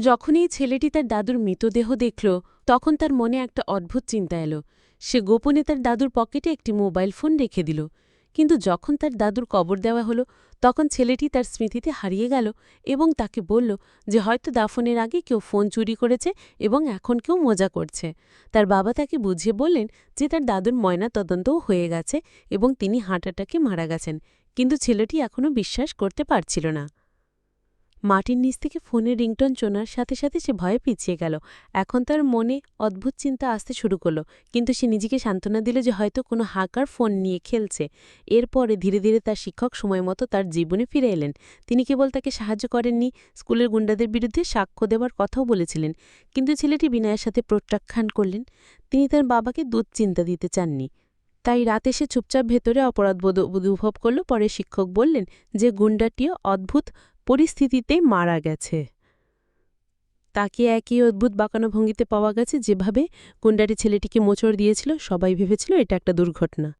যখনই ছেলেটি তার দাদুর মৃতদেহ দেখল, তখন তার মনে একটা অদ্ভুত চিন্তা এলো। সে গোপনে তার দাদুর পকেটে একটি মোবাইল ফোন রেখে দিল। কিন্তু যখন তার দাদুর কবর দেওয়া হলো, তখন ছেলেটি তার স্মৃতিতে হারিয়ে গেল এবং তাকে বলল যে হয়তো দাফনের আগে কেউ ফোন চুরি করেছে এবং এখন কেউ মজা করছে। তার বাবা তাকে বুঝিয়ে বললেন যে তার দাদুর ময়না তদন্তও হয়ে গেছে এবং তিনি হার্ট অ্যাটাকে মারা গেছেন। কিন্তু ছেলেটি এখনও বিশ্বাস করতে পারছিল না। মাটির নিচ থেকে ফোনের রিংটন চোনার সাথে সাথে সে ভয়ে পিছিয়ে গেল। এখন তার মনে অদ্ভুত চিন্তা আসতে শুরু করল, কিন্তু সে নিজেকে সান্ত্বনা দিল যে হয়তো কোনো হাকার ফোন নিয়ে খেলছে। এরপরে ধীরে ধীরে তার শিক্ষক সময় মতো তার জীবনে ফিরে এলেন। তিনি কেবল তাকে সাহায্য করেননি, স্কুলের গুন্ডাদের বিরুদ্ধে সাক্ষ্য দেওয়ার কথাও বলেছিলেন, কিন্তু ছেলেটি বিনয়ের সাথে প্রত্যাখ্যান করলেন। তিনি তার বাবাকে দুশ্চিন্তা দিতে চাননি। তাই রাতে সে চুপচাপ ভেতরে অপরাধবোধ অনুভব করল। পরে শিক্ষক বললেন, যে গুন্ডাটিও অদ্ভুত পরিস্থিতিতে মারা গেছে। তাকে একই অদ্ভুত বাঁকানো ভঙ্গিতে পাওয়া গেছে যেভাবে গুন্ডাটি ছেলেটিকে মোচড় দিয়েছিল, সবাই ভেবেছিল এটা একটা দুর্ঘটনা।